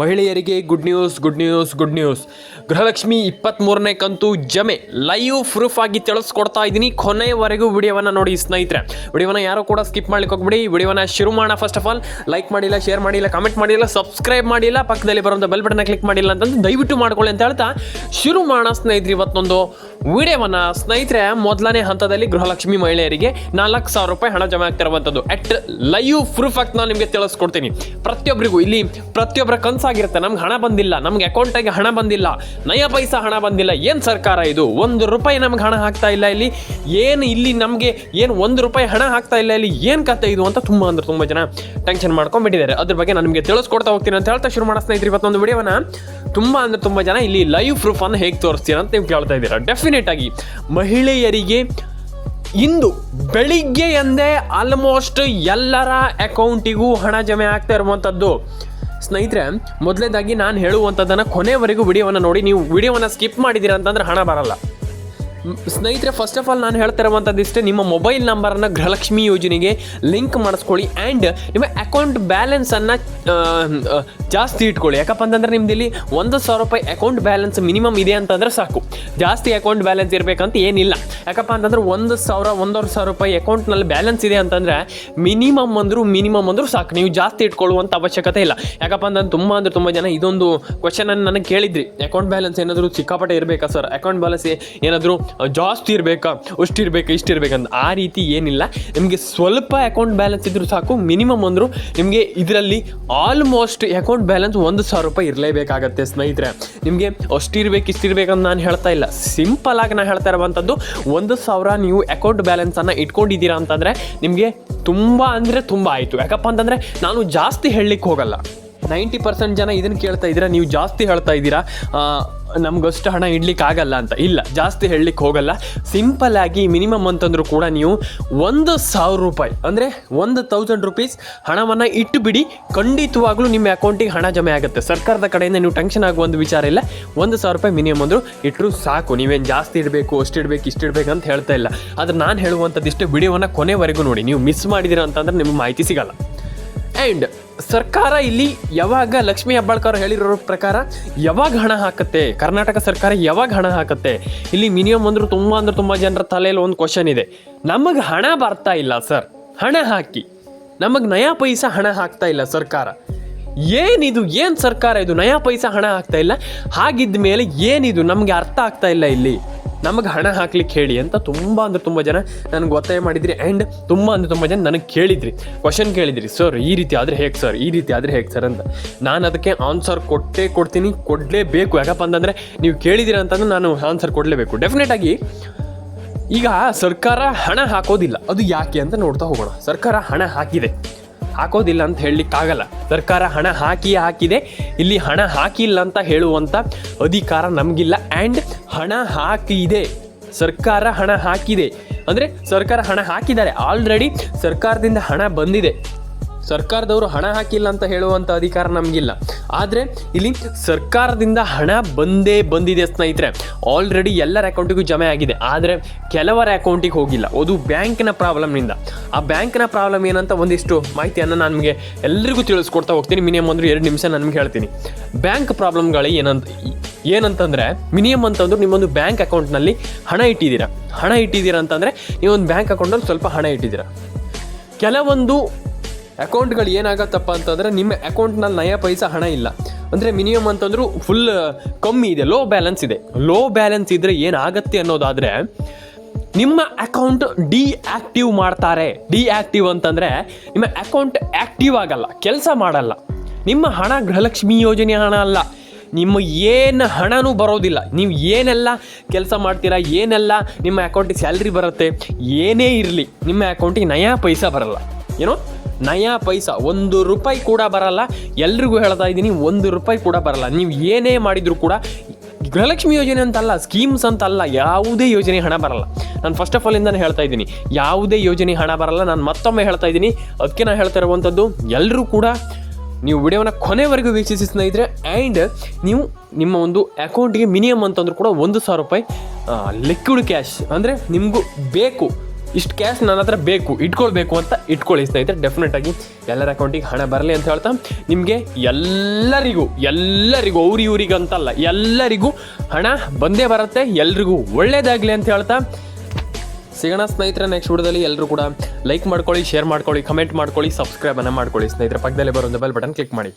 ಮಹಿಳೆಯರಿಗೆ good news good news good news Gruhalakshmi ಇಪ್ಪತ್ತ್ಮೂರನೇ ಕಂತು ಜಮೆ. ಲೈವ್ ಪ್ರೂಫ್ ಆಗಿ ತಿಳಿಸ್ಕೊಡ್ತಾ ಇದ್ದೀನಿ ಕೊನೆಯವರೆಗೂ ವಿಡಿಯೋವನ್ನು ನೋಡಿ ಸ್ನೇಹಿತರೆ. ವಿಡಿಯೋನ ಯಾರು ಕೂಡ ಸ್ಕಿಪ್ ಮಾಡ್ಲಿಕ್ಕೆ ಹೋಗ್ಬಿಡಿ. ವಿಡಿಯೋನ ಶುರು ಮಾಡೋಣ ಫಸ್ಟ್ ಆಫ್ ಆಲ್ ಲೈಕ್ ಮಾಡಿಲ್ಲ ಶೇರ್ ಮಾಡಿಲ್ಲ ಕಮೆಂಟ್ ಮಾಡಿಲ್ಲ ಸಬ್ಸ್ಕ್ರೈಬ್ ಮಾಡಿಲ್ಲ, ಪಕ್ಕದಲ್ಲಿ ಬರುವಂಥ ಬೆಲ್ ಬಟನ್ನ ಕ್ಲಿಕ್ ಮಾಡಿಲ್ಲ ಅಂತಂದು ದಯವಿಟ್ಟು ಮಾಡ್ಕೊಳ್ಳಿ ಅಂತ ಹೇಳ್ತಾ ಶುರು ಮಾಡೋಣ ಸ್ನೇಹಿತರೆ ಇವತ್ತೊಂದು ವಿಡಿಯೋವನ್ನು. ಸ್ನೇಹಿತರೆ, ಮೊದಲನೇ ಹಂತದಲ್ಲಿ ಗೃಹಲಕ್ಷ್ಮಿ ಮಹಿಳೆಯರಿಗೆ ನಾಲ್ಕು ಸಾವಿರ ರೂಪಾಯಿ ಹಣ ಜಮೆ ಆಗ್ತಿರುವಂಥದ್ದು ಅಟ್ ಲೈವ್ ಪ್ರೂಫ್ ಆಗಿ ನಾನು ನಿಮಗೆ ತಿಳಿಸ್ಕೊಡ್ತೀನಿ. ಪ್ರತಿಯೊಬ್ಬರಿಗೂ ಇಲ್ಲಿ ಪ್ರತಿಯೊಬ್ಬರ ಕನಸಾಗಿರುತ್ತೆ ನಮ್ಗೆ ಹಣ ಬಂದಿಲ್ಲ. ನಮ್ಗೆ ಅಕೌಂಟಾಗಿ ಹಣ ಬಂದಿಲ್ಲ. ನಯ ಪೈಸಾ ಹಣ ಬಂದಿಲ್ಲ. ಏನು ಸರ್ಕಾರ ಇದು? ಒಂದು ರೂಪಾಯಿ ನಮ್ಗೆ ಹಣ ಹಾಕ್ತಾ ಇಲ್ಲ ಇಲ್ಲಿ. ಏನು ಇಲ್ಲಿ ನಮಗೆ ಏನು ಒಂದು ರೂಪಾಯಿ ಹಣ ಹಾಕ್ತಾ ಇಲ್ಲ ಇಲ್ಲಿ? ಏನು ಕತೆ ಇದು ಅಂತ ತುಂಬ ಅಂದ್ರೆ ತುಂಬ ಜನ ಟೆನ್ಷನ್ ಮಾಡ್ಕೊಂಡ್ಬಿಟ್ಟಿದ್ದಾರೆ. ಅದ್ರ ಬಗ್ಗೆ ನಿಮಗೆ ತಿಳಿಸ್ಕೊಡ್ತಾ ಹೋಗ್ತೀನಿ ಅಂತ ಹೇಳ್ತಾ ಶುರು ಮಾಡಿಸ್ತಾ ಇದ್ರಿ ಇವತ್ತೊಂದು ವಿಡಿಯೋನ ತುಂಬ ಅಂದ್ರೆ ತುಂಬ ಜನ ಇಲ್ಲಿ ಲೈವ್ ಪ್ರೂಫನ್ನು ಹೇಗೆ ತೋರಿಸ್ತೀರ ಅಂತ ನೀವು ಕೇಳ್ತಾ ಇದ್ದೀರಾ. ಡೆಫಿನೆಟ್ ಆಗಿ ಮಹಿಳೆಯರಿಗೆ ಇಂದು ಬೆಳಿಗ್ಗೆ ಎಂದೇ ಆಲ್ಮೋಸ್ಟ್ ಎಲ್ಲರ ಅಕೌಂಟಿಗೂ ಹಣ ಜಮೆ ಆಗ್ತಾ ಇರುವಂಥದ್ದು ಸ್ನೇಹಿತರೆ ಮೊದಲೇದಾಗಿ ನಾನು ಹೇಳುವಂಥದ್ದನ್ನು ಕೊನೆವರೆಗೂ ವಿಡಿಯೋವನ್ನು ನೋಡಿ ನೀವು ವಿಡಿಯೋವನ್ನು ಸ್ಕಿಪ್ ಮಾಡಿದ್ದೀರಾ ಅಂತಂದ್ರೆ ಹಣ ಬರಲ್ಲ. ಸ್ನೇಹಿತರೆ ಫಸ್ಟ್ ಆಫ್ ಆಲ್ ನಾನು ಹೇಳ್ತಾ ನಿಮ್ಮ ಮೊಬೈಲ್ ನಂಬರನ್ನು ಗೃಹಲಕ್ಷ್ಮಿ ಯೋಜನೆಗೆ ಲಿಂಕ್ ಮಾಡಿಸ್ಕೊಳ್ಳಿ ಆ್ಯಂಡ್ ನಿಮ್ಮ ಅಕೌಂಟ್ ಬ್ಯಾಲೆನ್ಸನ್ನು ಜಾಸ್ತಿ ಇಟ್ಕೊಳ್ಳಿ. ಯಾಕಪ್ಪ ಅಂತಂದ್ರೆ ನಿಮ್ದು ಇಲ್ಲಿ ಒಂದು ಸಾವಿರ ರೂಪಾಯಿ ಅಕೌಂಟ್ ಬ್ಯಾಲೆನ್ಸ್ ಮಿನಿಮಮ್ ಇದೆ ಅಂತಂದ್ರೆ ಸಾಕು. ಜಾಸ್ತಿ ಅಕೌಂಟ್ ಬ್ಯಾಲೆನ್ಸ್ ಇರಬೇಕಂತ ಏನಿಲ್ಲ. ಯಾಕಪ್ಪ ಅಂತಂದ್ರೆ ಒಂದು ಸಾವಿರ, ಒಂದೂವರೆ ಸಾವಿರ ರೂಪಾಯಿ ಅಕೌಂಟ್ನಲ್ಲಿ ಬ್ಯಾಲೆನ್ಸ್ ಇದೆ ಅಂತಂದ್ರೆ ಮಿನಿಮಮ್ ಅಂದರೂ ಮಿನಿಮಮ್ ಅಂದರೂ ಸಾಕು. ನೀವು ಜಾಸ್ತಿ ಇಟ್ಕೊಳ್ಳುವಂಥ ಅವಶ್ಯಕತೆ ಇಲ್ಲ. ಯಾಕಪ್ಪ ಅಂತಂದ್ರೆ ತುಂಬ ಅಂದರೆ ತುಂಬ ಜನ ಇದೊಂದು ಕ್ವಶನನ್ನು ನನಗೆ ಕೇಳಿದ್ರಿ. ಅಕೌಂಟ್ ಬ್ಯಾಲೆನ್ಸ್ ಏನಾದರೂ ಸಿಕ್ಕಾಪಟ್ಟೆ ಇರಬೇಕಾ ಸರ್ ಅಕೌಂಟ್ ಬ್ಯಾಲೆನ್ಸ್ ಏನಾದರೂ ಜಾಸ್ತಿ ಇರಬೇಕಾ, ಅಷ್ಟು ಇರಬೇಕು, ಇಷ್ಟು ಇರಬೇಕಂತ ಆ ರೀತಿ ಏನಿಲ್ಲ. ನಿಮಗೆ ಸ್ವಲ್ಪ ಅಕೌಂಟ್ ಬ್ಯಾಲೆನ್ಸ್ ಇದ್ರೂ ಸಾಕು ಮಿನಿಮಮ್ ಅಂದರೂ ನಿಮಗೆ ಇದರಲ್ಲಿ ಆಲ್ಮೋಸ್ಟ್ ಅಕೌಂಟ್ ಬ್ಯಾಲೆನ್ಸ್ ಒಂದು ಸಾವಿರ ರೂಪಾಯಿ ಇರಲೇಬೇಕಾಗತ್ತೆ ಸ್ನೇಹಿತರೆ. ನಿಮಗೆ ಅಷ್ಟು ಇರ್ಬೇಕು, ಇಷ್ಟು ಇರ್ಬೇಕಂತ ನಾನು ಹೇಳ್ತಾ ಇಲ್ಲ. ಸಿಂಪಲ್ ಆಗಿ ನಾನು ಹೇಳ್ತಾ ಇರುವಂಥದ್ದು, ಒಂದು ಸಾವಿರ ನೀವು ಅಕೌಂಟ್ ಬ್ಯಾಲೆನ್ಸನ್ನು ಇಟ್ಕೊಂಡಿದ್ದೀರಾ ಅಂತಂದರೆ ನಿಮಗೆ ತುಂಬ ಅಂದರೆ ತುಂಬ ಆಯಿತು. ಯಾಕಪ್ಪ ಅಂತಂದರೆ ನಾನು ಜಾಸ್ತಿ ಹೇಳಲಿಕ್ಕೆ ಹೋಗಲ್ಲ. ನೈಂಟಿ ಪರ್ಸೆಂಟ್ ಜನ ಇದನ್ನು ಕೇಳ್ತಾ ಇದ್ದೀರಾ, ನೀವು ಜಾಸ್ತಿ ಹೇಳ್ತಾ ಇದ್ದೀರಾ. ನಮ್ಗಷ್ಟು ಹಣ ಇಡ್ಲಿಕ್ಕೆ ಆಗಲ್ಲ ಅಂತ. ಇಲ್ಲ, ಜಾಸ್ತಿ ಹೇಳಲಿಕ್ಕೆ ಹೋಗಲ್ಲ. ಸಿಂಪಲ್ ಆಗಿ ಮಿನಿಮಮ್ ಅಂತಂದ್ರೂ ಕೂಡ ನೀವು ಒಂದು ಸಾವಿರ ರೂಪಾಯಿ, ಅಂದರೆ ಒಂದು ತೌಸಂಡ್ ರುಪೀಸ್ ಹಣವನ್ನು ಇಟ್ಟು ಬಿಡಿ ಖಂಡಿತವಾಗ್ಲೂ ನಿಮ್ಮ ಅಕೌಂಟಿಗೆ ಹಣ ಜಮೆ ಆಗುತ್ತೆ. ಸರ್ಕಾರದ ಕಡೆಯಿಂದ ನೀವು ಟೆನ್ಷನ್ ಆಗುವ ಒಂದು ವಿಚಾರ ಇಲ್ಲ. ಒಂದು ಸಾವಿರ ರೂಪಾಯಿ ಮಿನಿಮಮ್ ಅಂದರೂ ಇಟ್ಟರು ಸಾಕು. ನೀವೇನು ಜಾಸ್ತಿ ಇಡಬೇಕು, ಅಷ್ಟು ಇಡಬೇಕು, ಇಷ್ಟು ಇಡಬೇಕು ಅಂತ ಹೇಳ್ತಾ ಇಲ್ಲ. ಆದರೆ ನಾನು ಹೇಳುವಂಥದ್ದು ಇಷ್ಟೇ ವಿಡಿಯೋವನ್ನು ಕೊನೆವರೆಗೂ ನೋಡಿ. ನೀವು ಮಿಸ್ ಮಾಡಿದಿರ ಅಂತಂದ್ರೆ ನಿಮಗೆ ಮಾಹಿತಿ ಸಿಗಲ್ಲ. ಆ್ಯಂಡ್ ಸರ್ಕಾರ ಇಲ್ಲಿ ಯಾವಾಗ ಲಕ್ಷ್ಮೀ ಹೆಬ್ಬಾಳ್ಕರ್ ಹೇಳಿರೋ ಪ್ರಕಾರ ಯಾವಾಗ ಹಣ ಹಾಕುತ್ತೆ? ಕರ್ನಾಟಕ ಸರ್ಕಾರ ಯಾವಾಗ ಹಣ ಹಾಕುತ್ತೆ? ಇಲ್ಲಿ ಮಿನಿಮಮ್ ಅಂದ್ರೆ ತುಂಬ ಅಂದ್ರೆ ತುಂಬ ಜನರ ತಲೆಯಲ್ಲಿ ಒಂದು ಕ್ವಶನ್ ಇದೆ. ನಮಗೆ ಹಣ ಬರ್ತಾ ಇಲ್ಲ ಸರ್. ಹಣ ಹಾಕಿ. ನಮಗೆ ನಯಾ ಪೈಸಾ ಹಣ ಹಾಕ್ತಾ ಇಲ್ಲ ಸರ್ಕಾರ. ಏನಿದು ಏನು ಸರ್ಕಾರ ಇದು? ನಯಾ ಪೈಸಾ ಹಣ ಹಾಕ್ತಾ ಇಲ್ಲ. ಹಾಗಿದ್ದ ಮೇಲೆ ಏನಿದು? ನಮಗೆ ಅರ್ಥ ಆಗ್ತಾ ಇಲ್ಲ ಇಲ್ಲಿ. ನಮಗೆ ಹಣ ಹಾಕ್ಲಿಕ್ಕೆ ಹೇಳಿ ಅಂತ ತುಂಬ ಅಂದರೆ ತುಂಬ ಜನ ನನಗೆ ಒತ್ತಾಯ ಮಾಡಿದ್ರಿ ಆ್ಯಂಡ್ ತುಂಬ ಅಂದರೆ ತುಂಬ ಜನ ನನಗೆ ಕೇಳಿದ್ರಿ. ಕ್ವಶನ್ ಕೇಳಿದ್ರಿ ಸರ್ ಈ ರೀತಿ ಆದರೆ ಹೇಗೆ ಸರ್ ಈ ರೀತಿ ಆದರೆ ಹೇಗೆ ಸರ್ ಅಂತ. ನಾನು ಅದಕ್ಕೆ ಆನ್ಸರ್ ಕೊಟ್ಟೇ ಕೊಡ್ತೀನಿ, ಕೊಡಲೇಬೇಕು. ಯಾಕಪ್ಪ ಅಂತಂದರೆ ನೀವು ಕೇಳಿದ್ದೀರ ಅಂತಂದ್ರೆ ನಾನು ಆನ್ಸರ್ ಕೊಡಲೇಬೇಕು. ಡೆಫಿನೆಟ್ ಆಗಿ ಈಗ ಸರ್ಕಾರ ಹಣ ಹಾಕೋದಿಲ್ಲ. ಅದು ಯಾಕೆ ಅಂತ ನೋಡ್ತಾ ಹೋಗೋಣ. ಸರ್ಕಾರ ಹಣ ಹಾಕಿದೆ. ಹಾಕೋದಿಲ್ಲ ಅಂತ ಹೇಳಲಿಕ್ಕಾಗಲ್ಲ ಸರ್ಕಾರ ಹಣ ಹಾಕಿ ಹಾಕಿದೆ. ಇಲ್ಲಿ ಹಣ ಹಾಕಿಲ್ಲ ಅಂತ ಹೇಳುವಂಥ ಅಧಿಕಾರ ನಮಗಿಲ್ಲ. ಆ್ಯಂಡ್ ಹಣ ಹಾಕಿದೆ. ಸರ್ಕಾರ ಹಣ ಹಾಕಿದೆ. ಅಂದರೆ ಸರ್ಕಾರ ಹಣ ಹಾಕಿದ್ದಾರೆ. ಆಲ್ರೆಡಿ ಸರ್ಕಾರದಿಂದ ಹಣ ಬಂದಿದೆ. ಸರ್ಕಾರದವರು ಹಣ ಹಾಕಿಲ್ಲ ಅಂತ ಹೇಳುವಂಥ ಅಧಿಕಾರ ನಮಗಿಲ್ಲ. ಆದರೆ ಇಲ್ಲಿ ಸರ್ಕಾರದಿಂದ ಹಣ ಬಂದೇ ಬಂದಿದೆ ಸ್ನೇಹಿತರೆ. ಆಲ್ರೆಡಿ ಎಲ್ಲರ ಅಕೌಂಟಿಗೂ ಜಮೆ ಆಗಿದೆ. ಆದರೆ ಕೆಲವರ ಅಕೌಂಟಿಗೆ ಹೋಗಿಲ್ಲ. ಅದು ಬ್ಯಾಂಕಿನ ಪ್ರಾಬ್ಲಮ್ನಿಂದ ಆ ಬ್ಯಾಂಕಿನ ಪ್ರಾಬ್ಲಮ್ ಏನಂತ ಒಂದಿಷ್ಟು ಮಾಹಿತಿಯನ್ನು ನಾನು ನಿಮಗೆ ಎಲ್ರಿಗೂ ತಿಳಿಸ್ಕೊಡ್ತಾ ಹೋಗ್ತೀನಿ. ಮಿನಿಮಮ್ ಅಂದರೆ ಎರಡು ನಿಮಿಷ ನಾನು ಹೇಳ್ತೀನಿ. ಬ್ಯಾಂಕ್ ಪ್ರಾಬ್ಲಮ್ಗಳು ಏನಂತ ಏನಂತಂದರೆ ಮಿನಿಮಮ್ ಅಂತಂದ್ರೆ ನಿಮ್ಮೊಂದು ಬ್ಯಾಂಕ್ ಅಕೌಂಟ್ನಲ್ಲಿ ಹಣ ಇಟ್ಟಿದ್ದೀರಾ? ಹಣ ಇಟ್ಟಿದ್ದೀರಾ ಅಂತಂದರೆ, ನೀವೊಂದು ಬ್ಯಾಂಕ್ ಅಕೌಂಟಲ್ಲಿ ಸ್ವಲ್ಪ ಹಣ ಇಟ್ಟಿದ್ದೀರಾ? ಕೆಲವೊಂದು ಅಕೌಂಟ್ಗಳು ಏನಾಗತ್ತಪ್ಪ ಅಂತಂದರೆ, ನಿಮ್ಮ ಅಕೌಂಟ್ನಲ್ಲಿ ನಯ ಪೈಸಾ ಹಣ ಇಲ್ಲ. ಅಂದರೆ ಮಿನಿಮಮ್ ಅಂತಂದ್ರೂ ಫುಲ್, ಕಮ್ಮಿ ಇದೆ, ಲೋ ಬ್ಯಾಲೆನ್ಸ್ ಇದೆ. ಲೋ ಬ್ಯಾಲೆನ್ಸ್ ಇದ್ದರೆ ಏನಾಗತ್ತೆ ಅನ್ನೋದಾದರೆ, ನಿಮ್ಮ ಅಕೌಂಟ್ ಡಿಆಕ್ಟಿವ್ ಮಾಡ್ತಾರೆ. ಡಿಆಕ್ಟಿವ್ ಅಂತಂದರೆ, ನಿಮ್ಮ ಅಕೌಂಟ್ ಆ್ಯಕ್ಟಿವ್ ಆಗಲ್ಲ, ಕೆಲಸ ಮಾಡಲ್ಲ. ನಿಮ್ಮ ಹಣ ಗೃಹಲಕ್ಷ್ಮಿ ಯೋಜನೆ ಹಣ ಅಲ್ಲ. ನಿಮ್ಮ ಏನು ಹಣನೂ ಬರೋದಿಲ್ಲ. ನೀವು ಏನೆಲ್ಲ ಕೆಲಸ ಮಾಡ್ತೀರಾ, ಏನೆಲ್ಲ ನಿಮ್ಮ ಅಕೌಂಟಿಗೆ ಸ್ಯಾಲ್ರಿ ಬರುತ್ತೆ, ಏನೇ ಇರಲಿ, ನಿಮ್ಮ ಅಕೌಂಟಿಗೆ ನಯಾ ಪೈಸಾ ಬರಲ್ಲ. ಏನೋ? ನಯಾ ಪೈಸ. ಒಂದು ರೂಪಾಯಿ ಕೂಡ ಬರಲ್ಲ. ಎಲ್ರಿಗೂ ಹೇಳ್ತಾ ಇದ್ದೀನಿ, ಒಂದು ರೂಪಾಯಿ ಕೂಡ ಬರಲ್ಲ. ನೀವು ಏನೇ ಮಾಡಿದರೂ ಕೂಡ ಗೃಹಲಕ್ಷ್ಮಿ ಯೋಜನೆ ಅಂತಲ್ಲ ಸ್ಕೀಮ್ಸ್ ಅಂತಲ್ಲ, ಯಾವುದೇ ಯೋಜನೆ ಹಣ ಬರಲ್ಲ. ನಾನು ಫಸ್ಟ್ ಆಫ್ ಆಲ್ ಇಂದಾನೆ ಹೇಳ್ತಾ ಇದ್ದೀನಿ, ಯಾವುದೇ ಯೋಜನೆ ಹಣ ಬರಲ್ಲ. ನಾನು ಮತ್ತೊಮ್ಮೆ ಹೇಳ್ತಾ ಇದ್ದೀನಿ, ಅದಕ್ಕೆ ನಾನು ಹೇಳ್ತಾ ಇರುವಂಥದ್ದು ಎಲ್ಲರೂ ಕೂಡ ನೀವು ವಿಡಿಯೋನ ಕೊನೆವರೆಗೂ ವೀಕ್ಷಿಸಿ ಸ್ನೇಹಿತರೆ ಆ್ಯಂಡ್ ನೀವು ನಿಮ್ಮ ಒಂದು ಅಕೌಂಟಿಗೆ ಮಿನಿಮಮ್ ಅಂತಂದ್ರೂ ಕೂಡ ಒಂದು ಸಾವಿರ ರೂಪಾಯಿ ಲಿಕ್ವಿಡ್ ಕ್ಯಾಶ್ ಅಂದರೆ ನಿಮಗೂ ಬೇಕು. ಇಷ್ಟು ಕ್ಯಾಶ್ ನನ್ನ ಹತ್ರ ಬೇಕು, ಇಟ್ಕೊಳ್ಬೇಕು ಅಂತ ಇಟ್ಕೊಳ್ಳಿ ಸ್ನೇಹಿತರೆ. ಡೆಫಿನೆಟಾಗಿ ಎಲ್ಲರ ಅಕೌಂಟಿಗೆ ಹಣ ಬರಲಿ ಅಂತ ಹೇಳ್ತಾ, ನಿಮಗೆ ಎಲ್ಲರಿಗೂ ಎಲ್ಲರಿಗೂ, ಅವ್ರಿ ಇವ್ರಿಗಂತಲ್ಲ ಎಲ್ಲರಿಗೂ ಹಣ ಬಂದೇ ಬರುತ್ತೆ, ಎಲ್ರಿಗೂ ಒಳ್ಳೇದಾಗಲಿ ಅಂತ ಹೇಳ್ತಾ ಸಿಗೋಣ ಸ್ನೇಹಿತರೆ ನೆಕ್ಸ್ಟ್ ವಿಡಿಯೋದಲ್ಲಿ ಎಲ್ಲರೂ ಕೂಡ ಲೈಕ್ ಮಾಡ್ಕೊಳ್ಳಿ ಶೇರ್ ಮಾಡ್ಕೊಳ್ಳಿ ಕಮೆಂಟ್ ಮಾಡ್ಕೊಳ್ಳಿ ಸಬ್ಸ್ಕ್ರೈಬನ್ನು ಮಾಡ್ಕೊಳ್ಳಿ ಸ್ನೇಹಿತರೆ. ಪಕ್ಕದಲ್ಲೇ ಬರೋ ಬೆಲ್ ಬಟನ್ ಕ್ಲಿಕ್ ಮಾಡಿ.